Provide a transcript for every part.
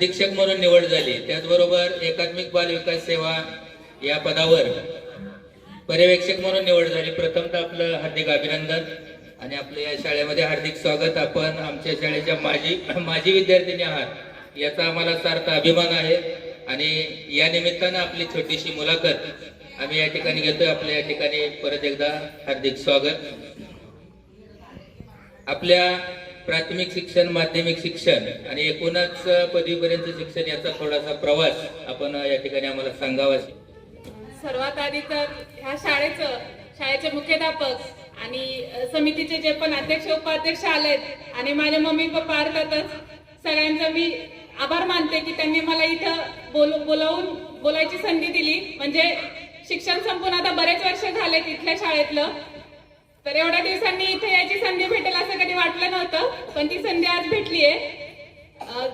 अधीक्षक म्हणून निवड झाली. त्याचबरोबर एकात्मिक बाल विकास सेवा या पदावर पर्यवेक्षक म्हणून निवड झाली. प्रथमतः आपलं हार्दिक अभिनंदन आणि आपल्या या शाळेमध्ये हार्दिक स्वागत. आपण आमच्या शाळेच्या माजी माजी विद्यार्थिनी आहात. याचा आम्हाला सार्थ अभिमान आहे. आणि या निमित्तानं आपली छोटीशी मुलाखत आम्ही या ठिकाणी घेतोय. आपल्या या ठिकाणी परत एकदा हार्दिक स्वागत. आपल्या प्राथमिक शिक्षण माध्यमिक शिक्षण आणि एकूणच पदवीपर्यंत शिक्षण याचा थोडासा प्रवास आपण या ठिकाणी आम्हाला सांगावा. सर्वात आधी तर ह्या शाळेचं शाळेचे मुख्याध्यापक आणि समितीचे जे पण अध्यक्ष उपाध्यक्ष आलेत आणि माझे मम्मी पप्पा अर्थातच सगळ्यांचा मी आभार मानते की त्यांनी मला इथं बोल बोलावून बोलायची संधी दिली. म्हणजे शिक्षण संपून आता बरेच वर्ष झाले इथल्या शाळेतलं. तर एवढ्या दिवसांनी इथे यायची संधी भेटेल असं कधी वाटलं नव्हतं पण ती संधी आज भेटली आहे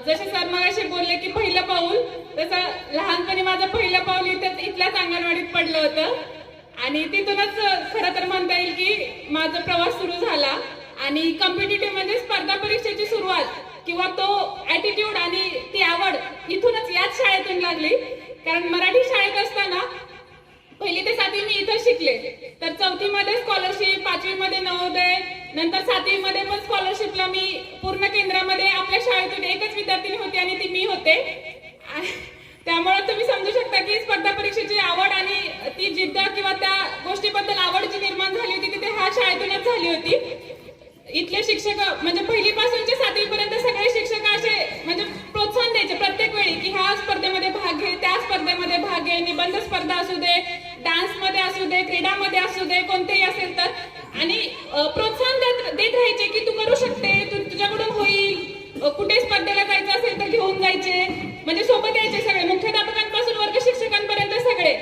जसे सर मगाशी बोलले की पहिलं पाऊल तसं लहानपणी माझं पहिलं पाऊल इथं इथल्याच अंगणवाडीत पडलं होतं. आणि तिथूनच खरं तर म्हणता येईल की माझा प्रवास सुरू झाला. आणि कॉम्पिटेटिव्ह म्हणजे स्पर्धा परीक्षेची सुरुवात किंवा तो ऍटिट्यूड आणि ती आवड इथूनच याच शाळेतून लागली. कारण मराठी शाळेत असताना पहिली ते सातवी मी इथं शिकले. तर चौथी मध्ये स्कॉलरशिप पाचवी मध्ये नवोदय नंतर सातवी मध्ये पण स्कॉलरशिपला मी पूर्ण केंद्रामध्ये आपल्या शाळेतून एकच विद्यार्थिनी होती आणि ती मी होते. त्यामुळे तुम्ही समजू शकता की स्पर्धा परीक्षेची आवड आणि ती जिद्द किंवा त्या गोष्टीबद्दल आवड जी निर्माण झाली होती ती ते ह्या शाळेतूनच झाली होती. इथले शिक्षक म्हणजे पहिलीपासूनचे सातवीपर्यंत सगळे शिक्षक असे म्हणजे प्रोत्साहन द्यायचे प्रत्येक वेळी की ह्या स्पर्धेमध्ये भाग घे त्या स्पर्धेमध्ये भाग घे निबंध स्पर्धा असू दे असू दे क्रीडामध्ये असू दे कोणतेही असेल तर. आणि प्रोत्साहन देत देत राहायचे की तू करू शकते तू तुझ्याकडून होईल. कुठे स्पर्धेला जायचं असेल तर घेऊन जायचे. म्हणजे सोबत यायचे सगळे मुख्याध्यापकांपासून वर्ग शिक्षकांपर्यंत सगळे.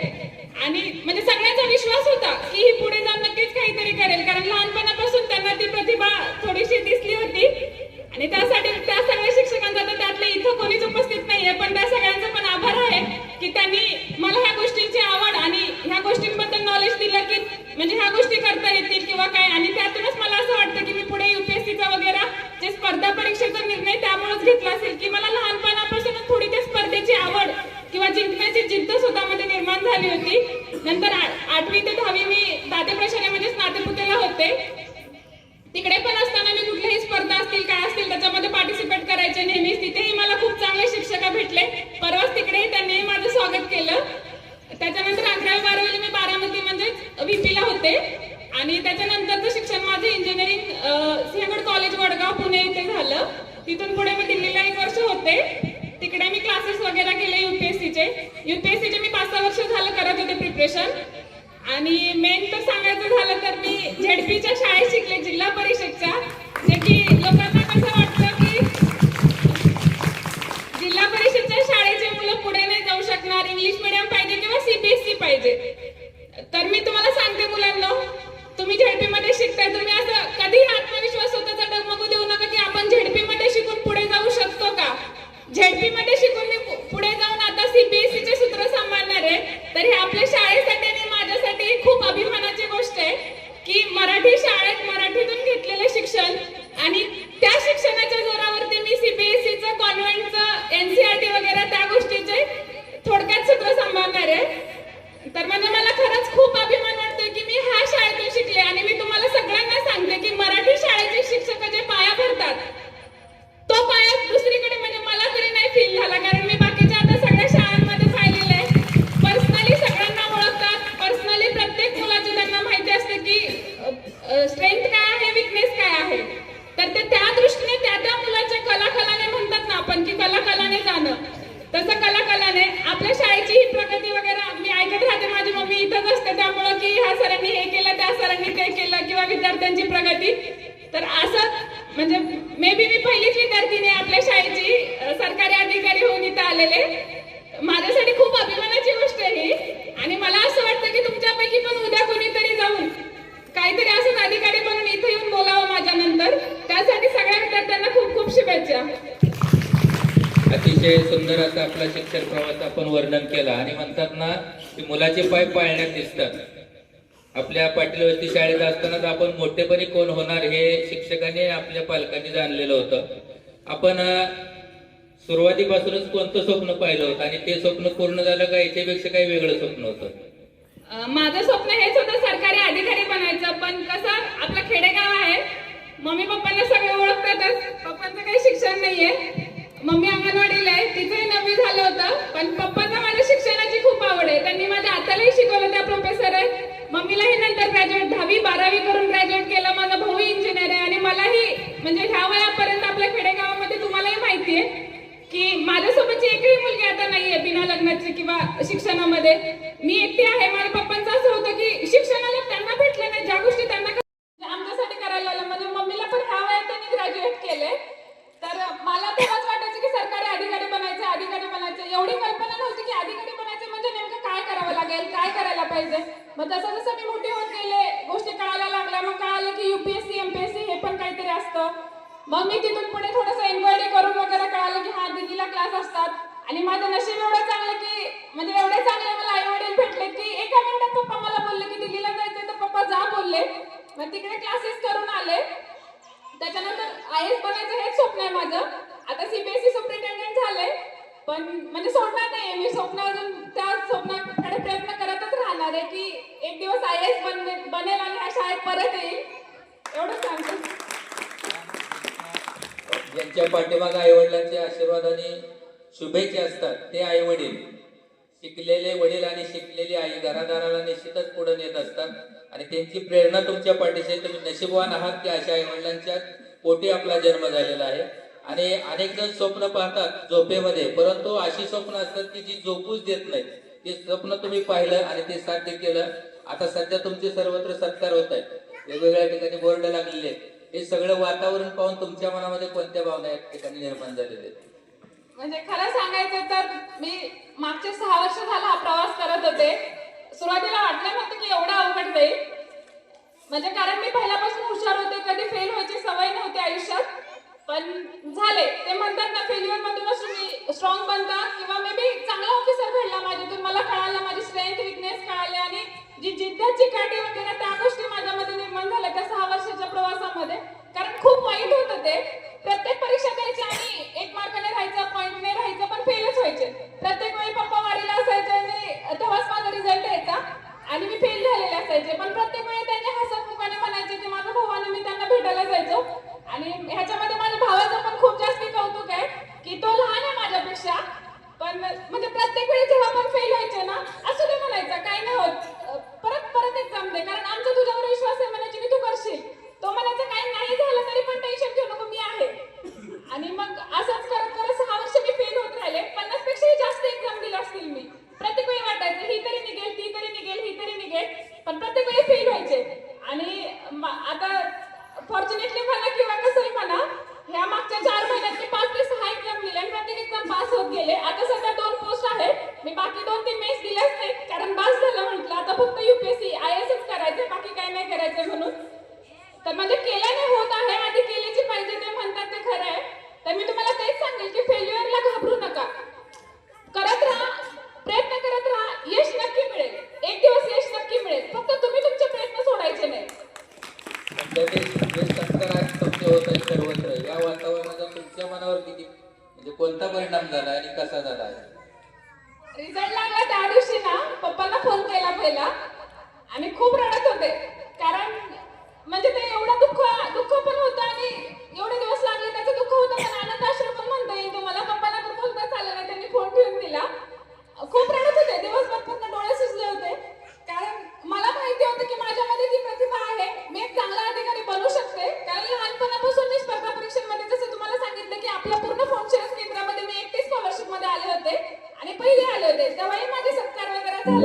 आणि म्हणजे सगळ्यांचा विश्वास होता की ही पुढे जाऊन नक्कीच काहीतरी करेल कारण लहानपणापासून त्यांना ती प्रतिभा थोडीशी दिसली होती आणि त्यासाठी त्या सगळ्या शिक्षकांचा तर त्यातले इथं कोणीच उपस्थित नाहीये पण त्या सगळ्यांचा पण आभार आहे की त्यांनी मला ह्या गोष्टींची आवड आणि ह्या गोष्टींबद्दल नॉलेज दिलं की म्हणजे ह्या गोष्टी करता येतील किंवा काय आणि त्यातूनच मला असं वाटतं की मी पुढे युपीएससीचा वगैरे जे स्पर्धा परीक्षेचा निर्णय त्यामुळेच घेतला असेल की मला लहानपणापासूनच थोडी त्या स्पर्धेची आवड किंवा जिंकण्याची जिद्द स्वतःमध्ये निर्माण झाली होती नंतर आ- आठवी ते दहावी मी दाते प्रशाले म्हणजे स्नातपुतेला होते तिकडे पण असताना मी कुठल्याही स्पर्धा असतील काय असतील त्याच्यामध्ये पार्टिसिपेट करायचे नेहमीच तिथेही मला खूप चांगले शिक्षक भेटले परवाच तिकडेही त्यांनी माझं स्वागत केलं त्याच्यानंतर अकरावी बारावीला मी बारामती म्हणजेच व्हीपीला होते आणि त्याच्यानंतरचं शिक्षण माझं इंजिनिअरिंग सिंहगड कॉलेज वडगाव पुणे इथे झालं. तिथून पुढे मी दिल्लीला एक वर्ष होते. तिकडे मी क्लासेस वगैरे केले युपीएससीचे युपीएससीचे मी पाच सहा वर्ष झालं करत होते प्रिपरेशन आणि मेन तर सांगायचं झालं तर मी झेडपीच्या शाळेत शिकले जिल्हा परिषदच्या जे की लोकांना कसं वाटतं की जिल्हा परिषदच्या शाळेचे मुलं पुढे नाही जाऊ शकणार इंग्लिश मिडियम पाहिजे किंवा सीबीएसई पाहिजे तर मी तुम्हाला सांगते मुलांना तुम्ही झेडपी मध्ये शिकताय तुम्ही असं कधीही आत्मविश्वास स्वतःचा डगमगू देऊ नका की आपण झेडपी मध्ये शिकून पुढे जाऊ शकतो का झेडपी मध्ये शिकून मी पु- पुढे जाऊन आता सीबीएसई चे सूत्र सांभाळणार आहे तर हे आपल्या शाळेसाठी आणि माझ्यासाठी खूप अभिमानाची गोष्ट आहे की मराठी शाळेत मराठीतून घेतलेलं शिक्षण आणि त्या शिक्षणाच्या जोरावरती मी सीबीएसईचं कॉन्व्हेंटचं एनसीआरटी वगैरे त्या गोष्टीचे थोडक्यात सूत्र सांभाळणार आहे तर म्हणजे मला खरंच खूप अभिमान वाटतोय की मी ह्या शाळेतून शिकले आणि मी तुम्हाला सगळ्यांना सांगते की मराठी शाळेचे शिक्षक जे पाया भरतात तो पाया दुसरीकडे म्हणजे मला तरी नाही फील झाला कारण मी बाकीच्या आता सगळ्या शाळांमध्ये पाहिलेलं आहे पर्सनली सगळ्यांना ओळखतात पर्सनली प्रत्येक मुलाची त्यांना माहिती असते की स्ट्रेंथ काय आहे विकनेस काय आहे तर ते त्या दृष्टीने त्या त्या मुलाच्या कलाकलाने म्हणतात ना आपण की कलाकलाने जाणं तसं कलाकलाने आपल्या शाळेची ही प्रगती वगैरे मी ऐकत राहते माझी मम्मी इथंच असते त्यामुळं की ह्या सरांनी हे केलं त्या सरांनी ते केलं किंवा विद्यार्थ्यांची प्रगती तर असं म्हणजे मे बी मी पहिलीच विद्यार्थिनी आपल्या शाळेची सरकारी अधिकारी होऊन इथं आलेले. माझ्यासाठी खूप अभिमानाची गोष्ट आहे ही. आणि मला असं वाटतं की तुमच्यापैकी पण उद्या कोणीतरी जाऊन काहीतरी असंच अधिकारी बनून इथे येऊन बोलावं माझ्यानंतर. त्यासाठी सगळ्या विद्यार्थ्यांना खूप खूप शुभेच्छा. अतिशय सुंदर असं आपला शिक्षण प्रवास आपण वर्णन केला. आणि म्हणतात ना की मुलाचे पाय पाळण्यात दिसतात. आपल्या पाटीलवस्ती शाळेत असतानाच आपण मोठेपणी कोण होणार हे शिक्षकांनी आपल्या पालकांनी जाणलेलं होतं. आपण सुरुवातीपासूनच कोणतं स्वप्न पाहिलं होतं आणि ते स्वप्न पूर्ण झालं का याच्यापेक्षा काही वेगळं स्वप्न होतं? माझं स्वप्न हेच होतं सरकारी अधिकारी बनायचं पण कसं आपलं खेडेगाव आहे. मम्मी पप्पांना सगळे ओळखतातच पप्पांचं काही शिक्षण नाहीये. मम्मी अंगणवाडीला आहे तिथेही नववी झालं होतं पण पप्पांना माझ्या शिक्षणाची खूप आवड आहे. त्यांनी माझ्या आतालाही शिकवलं त्या प्रोफेसर आहे. मम्मीलाही नंतर ग्रॅज्युएट दहावी बारावी करून ग्रॅज्युएट केलं. माझा भाऊ इंजिनियर आहे आणि मलाही म्हणजे ह्या वयापर्यंत आपल्या खेडेगावामध्ये तुम्हालाही माहिती आहे की माझ्यासोबतची एकही मुलगी आता नाहीये बिना लग्नाची किंवा शिक्षणामध्ये. मी एकटी आहे माझ्या पप्पांचा असं होतं की शिक्षणाला त्यांना भेटले नाही ज्या गोष्टी त्यांना क- आमच्यासाठी करायला लावलं माझ्या मम्मीला पण ह्या वयात त्यांनी ग्रॅज्युएट केले तर मला तेव्हाच वाटायचं की सरकारी अधिकारी बनायचं अधिकारी बनायचं एवढी कल्पना नव्हती की अधिकारी बनायचं म्हणजे नेमकं काय करावं लागेल काय करायला पाहिजे मग जसं जसं मी मोठी होत गेले गोष्टी कळायला लागल्या मग कळालं की युपीएससी एमपीएससी हे पण काहीतरी असतं मग मी तिथून पुढे थोडंसं एन्क्वायरी करून वगैरे कळालं की हा दिदीला क्लास असतात आणि माझं नशीब एवढं चांगलं की म्हणजे एवढे चांगले मला आई वडील भेटले की एका मिनिटात पप्पा मला बोलले की दिल्लीला जायचंय तर पप्पा जा बोलले मग तिकडे क्लासेस करून आले त्याच्यानंतर आय एस बनायचं हेच स्वप्न आहे माझं. आता सीबीएसई सुप्रिटेंडेंट झालंय पण म्हणजे सोडणार नाहीये मी. स्वप्न अजून त्या स्वप्नाकडे प्रयत्न करतच राहणार आहे की एक दिवस आय एस बनेल आणि ह्या शाळेत परत येईल. एवढं सांगतो. ज्यांच्या पाठीमागे आई वडिलांचे आशीर्वाद आणि शुभेच्छा असतात ते आई वडील शिकलेले वडील आणि शिकलेली आई घरादाराला निश्चितच पुढे नेत असतात. आणि त्यांची प्रेरणा तुमच्या पाठीशी तुम्ही नशीबवान आहात की अशा आई वडिलांच्या पोटी आपला जन्म झालेला आहे. आणि अनेक जण स्वप्न पाहतात झोपेमध्ये परंतु अशी स्वप्न असतात की जी झोपूच देत नाही ते स्वप्न तुम्ही पाहिलं आणि ते साध्य केलं. आता सध्या तुमचे सर्वत्र सत्कार होत आहे वेगवेगळ्या ठिकाणी बोर्ड लागलेले आहेत. हे सगळं वातावरण पाहून तुमच्या मनामध्ये कोणत्या भावना या ठिकाणी निर्माण झालेल्या आहेत? म्हणजे खरं सांगायचं तर मी मागचे सहा वर्ष झाला हा प्रवास करत होते. सुरुवातीला वाटलं नव्हतं की एवढं अवघड जाईल. म्हणजे कारण मी पहिल्यापासून हुशार होते कधी फेल व्हायची सवय नव्हती आयुष्यात. पण झाले. ते म्हणतात ना फेल्युअर मधूनच तुम्ही स्ट्रॉंग बनता किंवा मे बी चांगला ऑफिसर भेटला माझ्यातून. मला कळालं माझी स्ट्रेंथ विकनेस कळाले आणि जी जिद्दाची काठी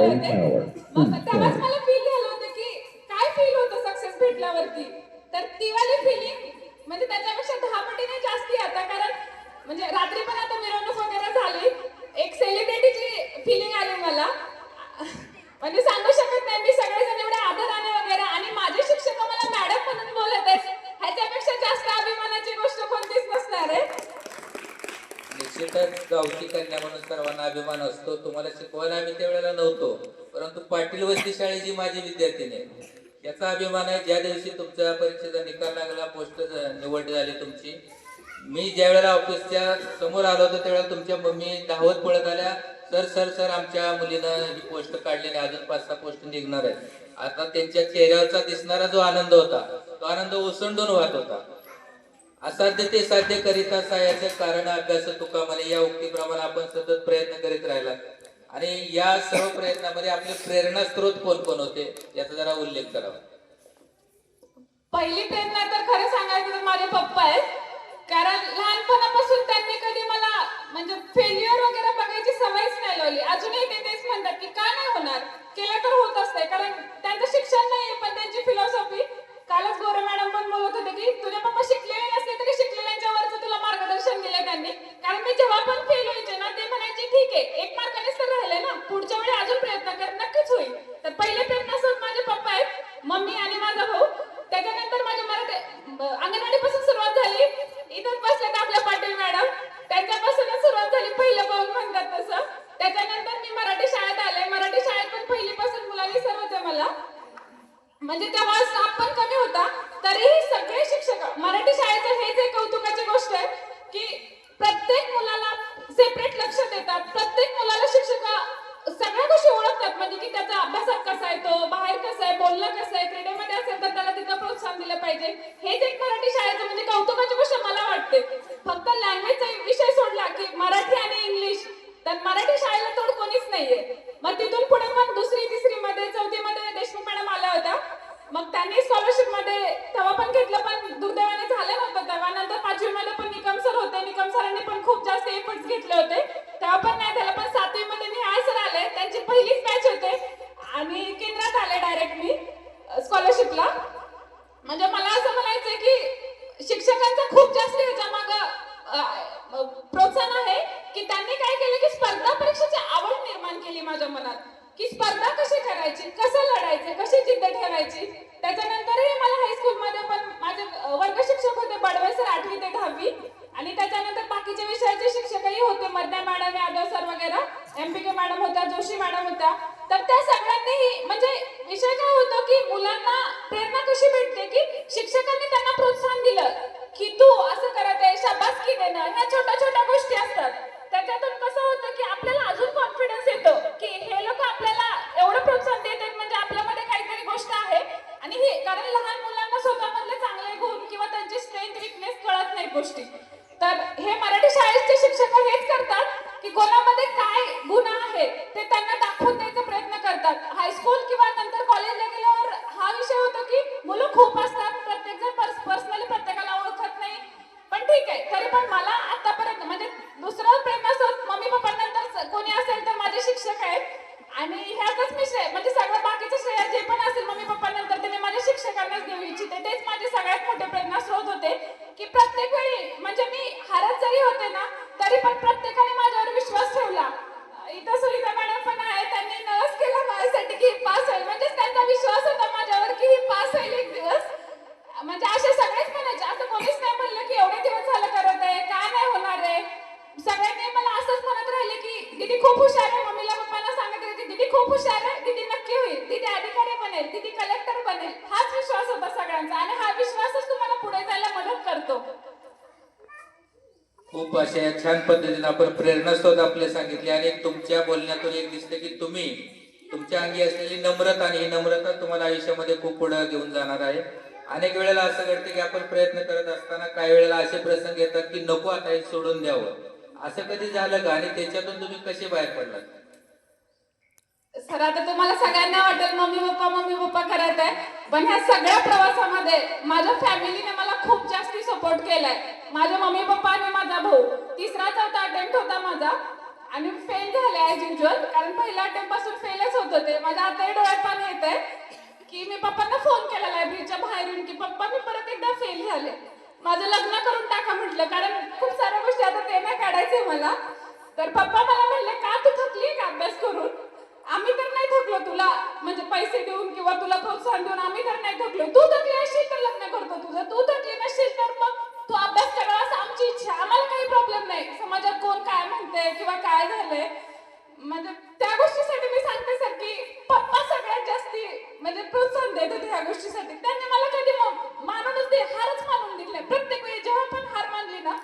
वगैरे झाले होते मग तेव्हाच मला फील झालं होतं की काय फील होतं सक्सेस भेटल्यावरती तर ती वाली फिलिंग म्हणजे त्याच्यापेक्षा दहा पटीने जास्ती आता कारण म्हणजे रात्री पण आता मिरवणूक वगैरे झाली एक सेलिब्रिटीची फिलिंग आली मला म्हणजे सांगू शकत नाही मी सगळेजण एवढ्या आदराने वगैरे आणि माझे शिक्षक मला मॅडम म्हणून बोलत आहेत ह्याच्यापेक्षा जास्त अभिमानाची गोष्ट कोणतीच नसणार आहे निश्चितच गावची कन्या म्हणून सर्वांना अभिमान असतो. तुम्हाला शिकवायला आम्ही त्यावेळेला नव्हतो. परंतु पाटील वस्ती शाळेची माझी विद्यार्थिनी आहे. याचा अभिमान आहे ज्या दिवशी तुमच्या परीक्षेचा निकाल लागला पोस्ट निवड झाली तुमची. मी ज्या वेळेला ऑफिसच्या समोर आलो होतो त्यावेळेला तुमच्या मम्मी धावत पळत आल्या सर सर सर आमच्या मुलीनं ही पोस्ट काढली नाही अजून पाच सहा पोस्ट निघणार आहेत. आता त्यांच्या चेहऱ्यावरचा दिसणारा जो आनंद होता तो आनंद ओसंडून वाहत होता. असाध्य ते साध्य करीत असा याचे कारण अभ्यास तुका म्हणे या उक्तीप्रमाणे आपण सतत प्रयत्न करीत राहिला. आणि या सर्व प्रयत्नामध्ये आपले प्रेरणा स्रोत कोण कोण होते याचा जरा उल्लेख करावा. पहिली प्रेरणा तर खरं सांगायचं तर माझे पप्पा आहेत. कारण लहानपणापासून त्यांनी कधी मला म्हणजे फेल्युअर वगैरे बघायची सवयच नाही लावली. अजूनही ते तेच म्हणतात की का नाही होणार? केलं तर होत असतंय. कारण त्यांचं शिक्षण नाही पण त्यांची फिलॉसॉफी कालच गोरे मॅडम पण बोलत होते की तुझे पप्पा शिकलेले नसले तरी शिकलेल्यांच्या वरच तुला मार्गदर्शन दिले त्यांनी. कारण मी जेव्हा पण फेल व्हायचे ना ते म्हणायचे ठीक आहे एक मार्कानेच तर राहिले ना. पुढच्या वेळी अजून प्रयत्न कर नक्कीच होईल तर पहिले प्रेरणा स्रोत माझे पप्पा आहेत मम्मी आणि माझा भाऊ त्याच्यानंतर माझ्या मराठी अंगणवाडीपासून सुरुवात झाली इथंच बसल्यात आपल्या पाटील मॅडम त्यांच्यापासूनच सुरुवात झाली पहिलं पाऊल म्हणतात तसं त्याच्यानंतर मी मराठी शाळेत आले मराठी शाळेत पण पहिलीपासून मुलांनी सर्व होते मला म्हणजे तेव्हा स्टाफ पण कमी होता तरीही सगळे शिक्षक मराठी शाळेचं हेच एक कौतुकाची गोष्ट आहे की प्रत्येक मुलाला सेपरेट लक्ष देतात प्रत्येक मुलाला शिक्षक सगळ्या गोष्टी ओळखतात म्हणजे की त्याचा अभ्यासात कसा आहे तो बाहेर कसा आहे बोलणं कसं आहे क्रीडेमध्ये असेल तर त्याला तिथं प्रोत्साहन दिलं पाहिजे हेच एक मराठी शाळेचं म्हणजे कौतुकाची गोष्ट मला वाटते. फक्त लँग्वेजचा विषय सोडला की मराठी आणि इंग्लिश तर मराठी शाळेला तोड कोणीच नाहीये मग तिथून पुढे मग दुसरी तिसरी मध्ये चौथी मध्ये देशमुख मॅडम आल्या होत्या मग त्यांनी स्कॉलरशिपमध्ये तेव्हा पण घेतलं पण दुर्दैवाने झालं नव्हतं तेव्हा नंतर पाचवी मध्ये पण निकम सर होते निकम सरांनी पण खूप जास्त एफर्ट्स घेतले होते तेव्हा पण नाही झालं पण सातवी मध्ये निहाळ सर आले त्यांची पहिलीच बॅच होते आणि केंद्रात आले डायरेक्ट मी स्कॉलरशिपला म्हणजे मला असं म्हणायचंय की शिक्षकांचा खूप जास्त याच्या माग प्रोत्साहन आहे की त्यांनी काय केलं की स्पर्धा परीक्षेची आवड निर्माण केली माझ्या मनात. की स्पर्धा कशी करायची कसं लढायचं कशी जिद्द ठेवायची त्याच्यानंतरही मला हायस्कूलमध्ये पण माझे वर्ग शिक्षक होते बडवे सर आठवी ते दहावी. आणि त्याच्यानंतर बाकीचे विषयाचे शिक्षकही होते मध्या मॅडम यादव सर वगैरे एम के मॅडम होत्या जोशी मॅडम होत्या. तर त्या सगळ्यांनीही म्हणजे विषय काय होतो की मुलांना प्रेरणा कशी भेटते की शिक्षकांनी त्यांना 对对。खूप अशा छान पद्धतीने आपण प्रेरणा स्रोत आपले सांगितले आणि तुमच्या बोलण्यातून एक दिसते की तुम्ही तुमच्या अंगी असलेली नम्रता आणि ही नम्रता तुम्हाला आयुष्यामध्ये खूप पुढे घेऊन जाणार आहे. अनेक वेळेला असं घडतं की आपण प्रयत्न करत असताना काही वेळेला असे प्रसंग येतात की नको आता हे सोडून द्यावं. असं कधी झालं का? आणि त्याच्यातून तुम्ही कसे बाहेर पडलात? सर आता तुम्हाला सगळ्यांना वाटेल मम्मी पप्पा मम्मी पप्पा करत आहे पण ह्या सगळ्या प्रवासामध्ये माझ्या फॅमिलीने मला खूप जास्ती सपोर्ट केलाय. माझ्या मम्मी पप्पा आणि माझा भाऊ. तिसरा चौथा अटेम्प्ट होता माझा. आणि फेल झाले ॲज युजल कारण पहिल्या अटेम्प्टपासून फेलच होत होते. माझ्या आताही डोळ्यात पाणी येत आहे की मी पप्पांना फोन केला लायब्ररीच्या बाहेर येऊन की पप्पा मी परत एकदा फेल झाले. माझं लग्न करून टाका म्हटलं. कारण खूप साऱ्या गोष्टी आता ते नाही काढायचे मला. तर पप्पा मला म्हणले का तू थकली का? अभ्यास करून? आम्ही तर नाही थकलो तुला. म्हणजे पैसे देऊन किंवा तुला प्रोत्साहन देऊन आम्ही तर नाही थकलो. तू थकली असशील तर लग्न करतो तुझं. तू थकली नसशील तर मग तू अभ्यास करा. असं आमची इच्छा. आम्हाला काही प्रॉब्लेम नाही. समाजात कोण काय म्हणते किंवा काय झालंय. म्हणजे त्या गोष्टीसाठी मी सांगते सर की पप्पा सगळ्यात जास्ती म्हणजे प्रोत्साहन देत होते ह्या गोष्टीसाठी. त्यांनी मला कधी म- मानूनच दे हारच मानून दिले प्रत्येक वेळी जेव्हा पण हार मानली ना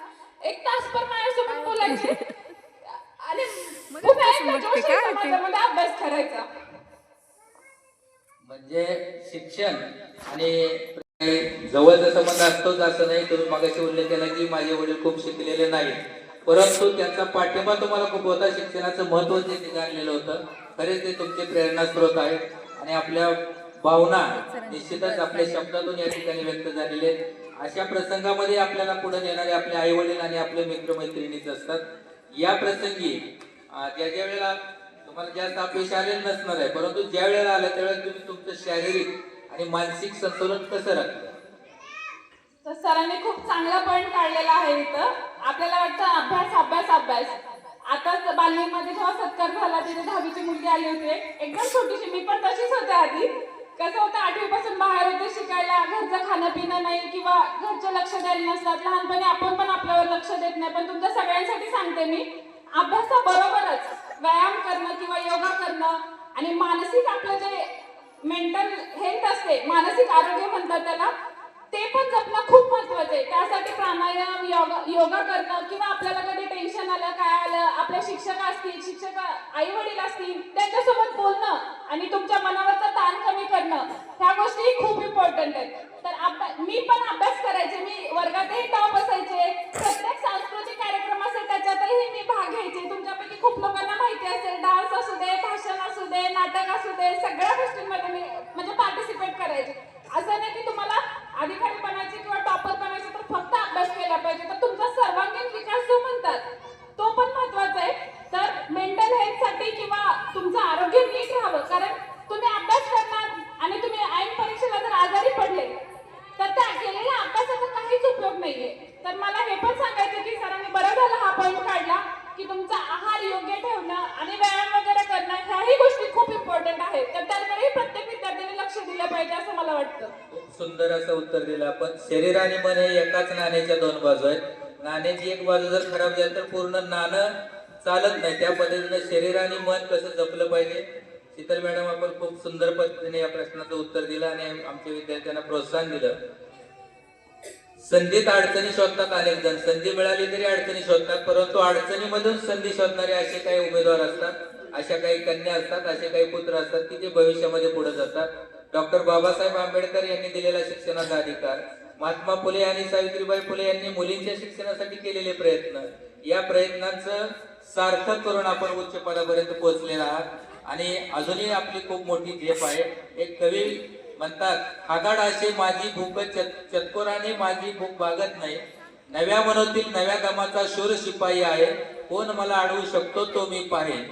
विषय काय ते? समाजामध्ये अभ्यास करायचा म्हणजे शिक्षण आणि जवळचा संबंध असतोच असं नाही तुम्ही मागाशी उल्लेख केला की माझे वडील खूप शिकलेले नाही परंतु त्यांचा पाठिंबा तुम्हाला खूप होता शिक्षणाचं महत्त्व जे निघालेलं होतं. खरेच ते तुमचे प्रेरणास्रोत आहेत. आणि आपल्या भावना निश्चितच आपल्या शब्दातून या ठिकाणी व्यक्त झालेले आहेत. अशा प्रसंगामध्ये आपल्याला पुढे नेणारे आपले आई वडील आणि आपले मित्रमैत्रिणीच असतात. या प्रसंगी ज्या ज्या वेळेला तुम्हाला जास्त अपयश आलेलं नसणार आहे परंतु ज्या वेळेला आलं त्यावेळेला तुम्ही तुमचं शारीरिक आणि मानसिक संतुलन कसं राखतं? तर सरांनी खूप चांगला पॉईंट काढलेला आहे इथं. आपल्याला वाटतं अभ्यास अभ्यास अभ्यास. आताच बालवीमध्ये जेव्हा सत्कार झाला तिथे दहावीची मुलगी आली होती. एकदम छोटीशी मी पण तशीच होते आधी. कसं होतं आठवीपासून बाहेर होते शिकायला. घरचं खाणं पिणं नाही किंवा घरचं लक्ष द्यायला नसतात. लहानपणी आपण पण आपल्यावर लक्ष देत नाही. पण तुमच्या सगळ्यांसाठी सांगते मी अभ्यासाबरोबरच व्यायाम करणं किंवा योगा करणं आणि मानसिक आपलं जे मेंटल हेल्थ असते. मानसिक आरोग्य म्हणतात त्याला. ते पण जपणं खूप महत्वाचं आहे. त्यासाठी प्राणायाम योगा योगा करणं किंवा आपल्याला कधी टेन्शन आलं काय आलं आपल्या शिक्षक असतील शिक्षक आई वडील असतील त्यांच्यासोबत बोलणं आणि तुमच्या मनावरचा ताण कमी करणं ह्या गोष्टी खूप इम्पॉर्टंट आहेत. तर मी पण अभ्यास करायचे. मी वर्गातही टॉप असायचे. प्रत्येक सांस्कृतिक कार्यक्रम असेल त्याच्यातही मी भाग घ्यायचे. तुमच्यापैकी खूप लोकांना माहिती असेल डान्स असू दे भाषण असू दे नाटक असू दे सगळ्या गोष्टींमध्ये मी म्हणजे पार्टिसिपेट करायचे असं नाही की तुम्हाला अधिकारी बनायचे किंवा टॉपर बनायचे तर फक्त अभ्यास केला पाहिजे तर तुमचा सर्वांगीण विकास जो म्हणतात तो पण महत्त्वाचा आहे तर मेंटल हेल्थसाठी किंवा तुमचं आरोग्य नीट राहावं कारण तुम्ही अभ्यास करणार आणि तुम्ही ऐन परीक्षेला जर आजारी पडले तर त्या केलेल्या अभ्यासाचा काहीच उपयोग नाहीये तर मला हे पण सांगायचं की सरांनी बरं झालं हा पॉईंट काढला की तुमचा आहार योग्य ठेवणं आणि व्यायाम वगैरे करणं ह्याही गोष्टी खूप इम्पॉर्टंट आहेत तर त्याकडे प्रत्येक विद्यार्थ्याने लक्ष दिलं पाहिजे असं मला वाटतं खूप सुंदर असं उत्तर दिलं आपण शरीर आणि मन हे एकाच नाण्याच्या दोन बाजू आहेत नाण्याची एक बाजू जर खराब झाली तर पूर्ण नाणं चालत नाही. त्या पद्धतीने शरीर आणि मन कसं जपलं पाहिजे? शीतल मॅडम आपण खूप सुंदर पद्धतीने या प्रश्नाचं उत्तर दिलं आणि आमच्या विद्यार्थ्यांना प्रोत्साहन दिलं. संधीत अडचणी शोधतात अनेक जण संधी मिळाली तरी अडचणी शोधतात परंतु अडचणीमधून संधी शोधणारे असे काही उमेदवार असतात अशा काही कन्या असतात असे काही पुत्र असतात की जे भविष्यामध्ये पुढे जातात. डॉक्टर बाबासाहेब आंबेडकर यांनी दिलेला शिक्षणाचा अधिकार महात्मा फुले आणि सावित्रीबाई फुले यांनी मुलींच्या शिक्षणासाठी केलेले प्रयत्न. या प्रयत्नांचं सार्थक करून आपण उच्च पदापर्यंत पोहोचलेला आहात. आणि अजूनही आपली खूप मोठी झेप आहे. एक कवी म्हणतात हागाड असे माझी भूक चतकोराने माझी भूक भागत नाही. नव्या मनोतील नव्या कामाचा शूर शिपाई आहे. कोण मला अडवू शकतो तो मी पाहेन.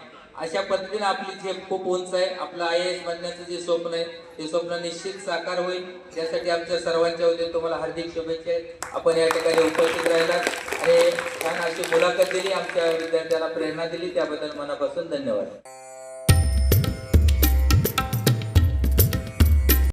अशा पद्धतीने आपली झेप खूप उंच आहे. आपलं आय एस बनण्याचं जे स्वप्न आहे ते स्वप्न निश्चित साकार होईल. त्यासाठी आमच्या सर्वांच्या वतीने तुम्हाला हार्दिक शुभेच्छा. आहेत आपण या ठिकाणी उपस्थित राहिला आणि छान अशी मुलाखत दिली आमच्या विद्यार्थ्यांना प्रेरणा दिली. त्याबद्दल मनापासून धन्यवाद.